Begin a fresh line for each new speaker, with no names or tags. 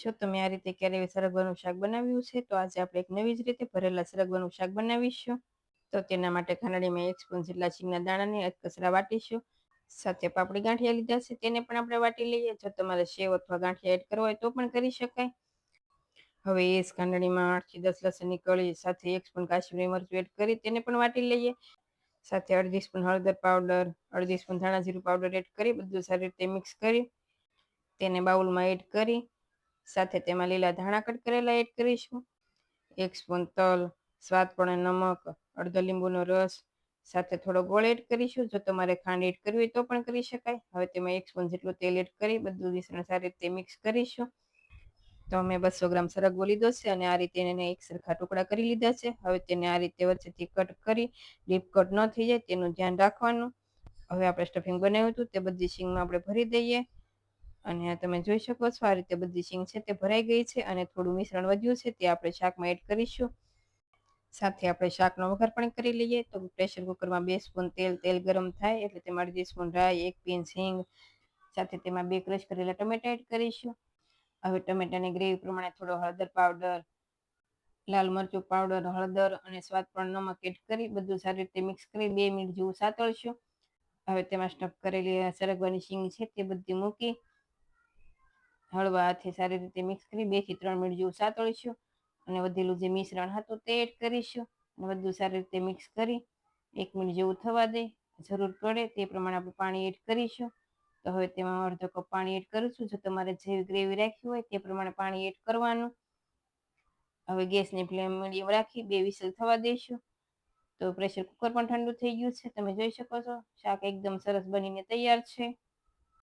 જો તમે આ રીતે ક્યારેય સરગવાનું શાક બનાવ્યું છે. તો આજે આપણે એક નવી જ રીતે ભરેલા સરગવાનું શાક બનાવીશું. તો તેના માટે ખાંડણીમાં એક સ્પૂન જેટલા શીંગના દાણાને અધકસરા વાટીશું. સાથે પાપડી ગાંઠિયા લીધા છે. તેને પણ આપણે વાટી લઈએ. જો તમારે સેવ અથવા ગાંઠિયા એડ કરવા હોય તો પણ કરી શકાય. હવે એ જ ખાંડણીમાં આઠથી દસ લસણની કળી, સાથે એક સ્પૂન કાશ્મીરી મરચું એડ કરી તેને પણ વાટી લઈએ. સાથે અડધી સ્પૂન હળદર પાવડર, અડધી સ્પૂન ધાણા જીરું પાવડર એડ કરી બધું સારી રીતે મિક્સ કરી તેને બાઉલમાં એડ કરી સાથે તેમાં લીલા ધાણા કટ કરેલા એડ કરીશું. એક સ્પૂન તલ, સ્વાદ પ્રમાણે નમક, અડધો લીંબુનો રસ, સાથે થોડો ગોળ એડ કરીશું. જો તમારે ખાંડ એડ કરવી હોય તો પણ કરી શકાય. હવે તેમાં એક સ્પૂન જેટલું તેલ એડ કરી બધું મિશ્રણ સારી રીતે મિક્સ કરીશું. તો અમે બસો ગ્રામ સરગવો લીધો છે અને આ રીતે એને એક સરખા ટુકડા કરી લીધા છે. હવે તેને આ રીતે વચ્ચેથી કટ કરી ડીપ કટ ન થઈ જાય તેનું ધ્યાન રાખવાનું. હવે આપણે સ્ટફિંગ બનાવ્યું હતું તે બધી શીંગમાં આપણે ભરી દઈએ. અને તમે જોઈ શકો છો આ રીતે બધી શીંગ છે તે ભરાઈ ગઈ છે અને થોડું મિશ્રણ વધ્યું છે તે આપણે શાકમાં એડ કરીશું. સાથે આપણે શાકનો વઘાર પણ કરી લઈએ. તો પ્રેશર કુકરમાં બે સ્પૂન તેલ તેલ ગરમ થાય એટલે તેમાં અડધી સ્પૂન રાઈ, એક પીન હિંગ સાથે તેમાં બે ક્રશ કરેલા ટમેટા એડ કરીશું. હવે ટમેટાની ગ્રેવી પ્રમાણે થોડો હળદર પાવડર લાલ મરચું પાવડર હળદર અને સ્વાદ પણ નમક એડ કરી બધું સારી રીતે મિક્સ કરી બે મિનિટ જેવું સાતળશું. હવે તેમાં સ્ટફ કરેલી, સરગવાની શીંગ છે તે બધી મૂકી હળવા હાથે સારી રીતે મિક્સ કરી બેથી ત્રણ મિનિટ જેવું સાતળીશું અને વધેલું જે મિશ્રણ હતું તે એડ કરીશું અને બધું સારી રીતે મિક્સ કરી એક મિનિટ જેવું થવા દે. જરૂર પડે તે પ્રમાણે આપણે પાણી એડ કરીશું. તો હવે તેમાં અડધો કપ પાણી એડ કરું છું જો તમારે જેવી ગ્રેવી રાખવી હોય તે પ્રમાણે પાણી એડ કરવાનું. હવે ગેસની ફ્લેમ મીડિયમ રાખી બે વિસલ થવા દઈશું. તો પ્રેશર કુકર પણ ઠંડુ થઈ ગયું છે. તમે જોઈ શકો છો. શાક એકદમ સરસ બનીને તૈયાર છે.